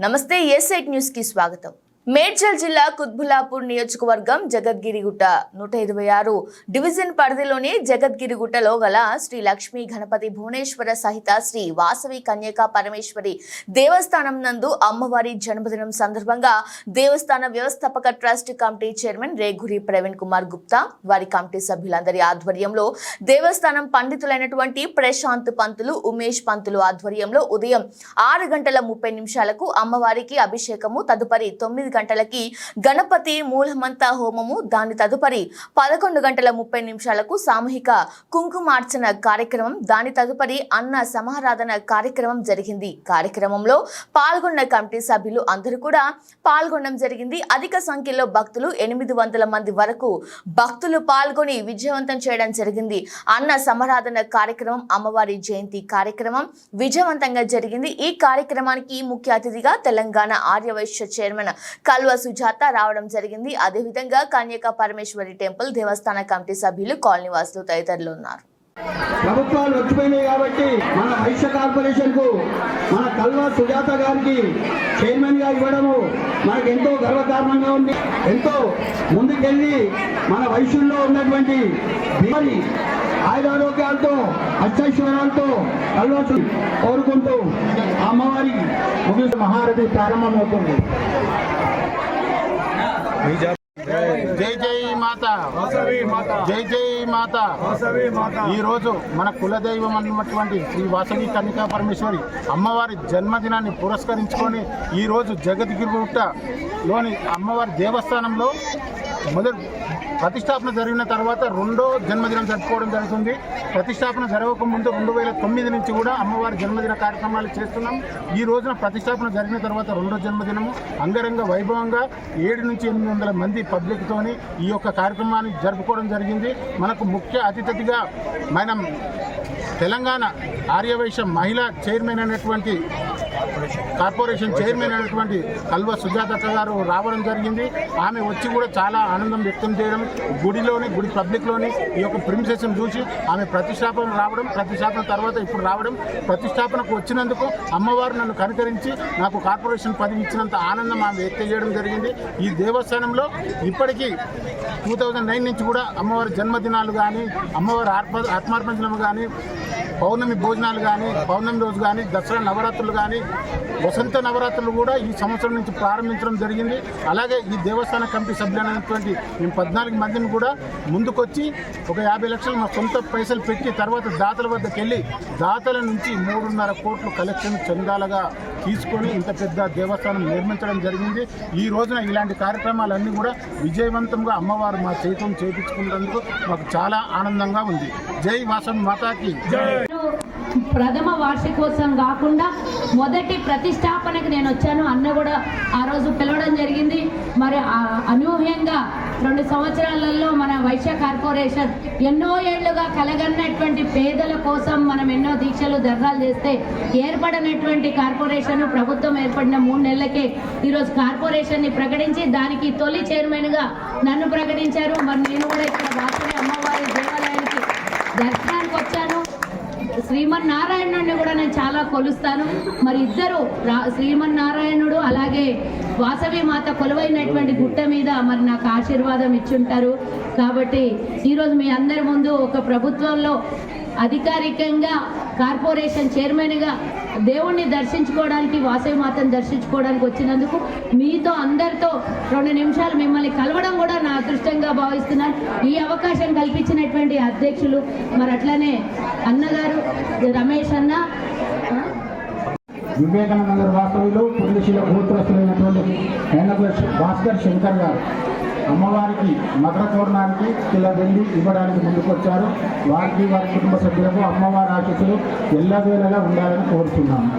నమస్తే yes eight న్యూస్కి స్వాగతం. మేడ్చల్ జిల్లా కుత్బులాపూర్ నియోజకవర్గం జగద్గిరిగుట్ట నూట ఇరవై ఆరు డివిజన్ పరిధిలోని జగద్గిరిగుట్టలో గల శ్రీ లక్ష్మీ గణపతి భువనేశ్వర సహిత శ్రీ వాసవి కన్యకా పరమేశ్వరి దేవస్థానం నందు అమ్మవారి జన్మదినం సందర్భంగా దేవస్థాన వ్యవస్థాపక trust committee chairman Reguri Praveen Kumar Gupta వారి కమిటీ సభ్యులందరి ఆధ్వర్యంలో దేవస్థానం పండితులైనటువంటి ప్రశాంత్ పంతులు ఉమేష్ పంతులు ఆధ్వర్యంలో ఉదయం ఆరు గంటల ముప్పై నిమిషాలకు అమ్మవారికి అభిషేకము తదుపరి తొమ్మిది గంటలకి గణపతి మూలమంత హోమము దాని తదుపరి పదకొండు గంటల ముప్పై నిమిషాలకు సామూహిక కుంకుమార్చన కార్యక్రమం దాని తదుపరి అన్న సమారాధన కార్యక్రమం జరిగింది. కార్యక్రమంలో పాల్గొన్న కమిటీ సభ్యులు అందరూ కూడా పాల్గొనడం జరిగింది. అధిక సంఖ్యలో భక్తులు ఎనిమిది వందల మంది వరకు భక్తులు పాల్గొని విజయవంతం చేయడం జరిగింది. అన్న సమారాధన కార్యక్రమం అమ్మవారి జయంతి కార్యక్రమం విజయవంతంగా జరిగింది. ఈ కార్యక్రమానికి ముఖ్య అతిథిగా తెలంగాణ ఆర్యవైశ్య చైర్మన్ కల్వ సుజాత రావడం జరిగింది. అదేవిధంగా కన్యక పరమేశ్వరి టెంపుల్ దేవస్థాన కమిటీ సభ్యులు కాలనీ వాసులు తదితరులు ఉన్నారు. ప్రభుత్వాలు వచ్చిపోయినాయి కాబట్టి మన వైశ్య కార్పొరేషన్కు మన కల్వ సుజాత గారికి చైర్మన్గా ఇవ్వడము మనకు ఎంతో గర్వకారణంగా ఉంది. ఎంతో ముందుకెళ్ళి మన వైశ్యుల్లో ఉన్నటువంటి మరి ఆయురారోగ్యాలతో అష్టైశ్వర్యాలతో కల్వాసు కోరుకుంటూ అమ్మవారి ముగిసిన మహారథి ప్రారంభమవుతుంది. జై జై మాత. జై జై మాత. ఈ రోజు మన కులదైవం అన్నటువంటి శ్రీ వాసవి కన్నికా పరమేశ్వరి అమ్మవారి జన్మదినాన్ని పురస్కరించుకొని ఈ రోజు జగద్గిరిగుట్టలోని అమ్మవారి దేవస్థానంలో మొదటి ప్రతిష్టాపన జరిగిన తర్వాత రెండో జన్మదినం జరుపుకోవడం జరుగుతుంది. ప్రతిష్టాపన జరగక ముందు రెండు వేల తొమ్మిది నుంచి కూడా అమ్మవారి జన్మదిన కార్యక్రమాలు చేస్తున్నాం. ఈ రోజున ప్రతిష్టాపన జరిగిన తర్వాత రెండో జన్మదినము అంగరంగ వైభవంగా ఏడు నుంచి ఎనిమిది వందల మంది పబ్లిక్తోని ఈ యొక్క కార్యక్రమాన్ని జరుపుకోవడం జరిగింది. మనకు ముఖ్య అతిథిగా మనం తెలంగాణ ఆర్యవైశ్య మహిళా చైర్మన్ అయినటువంటి కార్పొరేషన్. చైర్మన్ అయినటువంటి కల్వ సుజాతక్క గారు రావడం జరిగింది. ఆమె వచ్చి కూడా చాలా ఆనందం వ్యక్తం చేయడం గుడిలోని గుడి పబ్లిక్లోని ఈ యొక్క ప్రిన్సెస్ను చూసి ఆమె ప్రతిష్టాపన రావడం ప్రతిష్టాపన తర్వాత ఇప్పుడు రావడం ప్రతిష్టాపనకు వచ్చినందుకు అమ్మవారు నన్ను కనుకరించి నాకు కార్పొరేషన్ పదవి ఇచ్చినంత ఆనందం ఆమె వ్యక్తం చేయడం జరిగింది. ఈ దేవస్థానంలో ఇప్పటికీ టూ థౌజండ్ నైన్ నుంచి కూడా అమ్మవారి జన్మదినాలు కానీ అమ్మవారి ఆత్మ ఆత్మార్పణలు కానీ పౌర్ణమి భోజనాలు కానీ పౌర్ణమి రోజు కానీ దసరా నవరాత్రులు కానీ వసంత నవరాత్రులు కూడా ఈ సంవత్సరం నుంచి ప్రారంభించడం జరిగింది. అలాగే ఈ దేవస్థాన కమిటీ సభ్యులైనటువంటి మేము పద్నాలుగు మందిని కూడా ముందుకొచ్చి ఒక యాభై లక్షలు మా సొంత పైసలు పెట్టి తర్వాత దాతల వద్దకు వెళ్ళి దాతల నుంచి మూడున్నర కోట్లు కలెక్షన్ చందాలుగా తీసుకొని ఇంత పెద్ద దేవస్థానం నిర్మించడం జరిగింది. ఈ రోజున ఇలాంటి కార్యక్రమాలన్నీ కూడా విజయవంతంగా అమ్మవారు మా చేతం చేపించుకున్నందుకు మాకు చాలా ఆనందంగా ఉంది. జై మాతాకి. ప్రథమ వార్షికోత్సవం కాకుండా మొదటి ప్రతిష్టాపనకు నేను వచ్చాను. అన్న కూడా ఆ రోజు పిలవడం జరిగింది. మరి అనూహ్యంగా రెండు సంవత్సరాలలో మన వైశ్య కార్పొరేషన్ ఎన్నో ఏళ్ళుగా కలగన్నటువంటి పేదల కోసం మనం ఎన్నో దీక్షలు ధర్నాలు చేస్తే ఏర్పడినటువంటి కార్పొరేషన్ ప్రభుత్వం ఏర్పడిన మూడు నెలలకే ఈరోజు కార్పొరేషన్ని ప్రకటించి దానికి తొలి చైర్మన్గా నన్ను ప్రకటించారు. మరి నేను కూడా ఇక్కడ దర్శనానికి వచ్చాను శ్రీమన్నారాయణుడిని కూడా నేను చాలా కొలుస్తాను. మరి ఇద్దరు రా- శ్రీమన్నారాయణుడు అలాగే వాసవి మాత కొలువైనటువంటి గుట్ట మీద మరి నాకు ఆశీర్వాదం ఇచ్చుంటారు. కాబట్టి ఈరోజు మీ అందరి ముందు ఒక ప్రభుత్వంలో అధికారికంగా కార్పొరేషన్ చైర్మన్గా దేవుణ్ణి దర్శించుకోవడానికి వాసవి మాతను దర్శించుకోవడానికి వచ్చినందుకు మీతో అందరితో రెండు నిమిషాలు మిమ్మల్ని కలవడం కూడా నా అదృష్టంగా భావిస్తున్నాను. ఈ అవకాశం కల్పించినటువంటి అధ్యక్షులు మరి అట్లనే అన్నగారు రమేష్ అన్న. వివేకానంద నగర్ వాస్తవ్యులు గోత్రస్తులైనటువంటి భాస్కర్ శంకర్ గారు. అమ్మవారికి మకర తోరణానికి కిలో వెళ్ళి ఇవ్వడానికి ముందుకొచ్చారు వారికి వారి కుటుంబ సభ్యులకు అమ్మవారి ఆశీస్సులు ఎల్లవేళలా ఉండాలని కోరుతున్నాను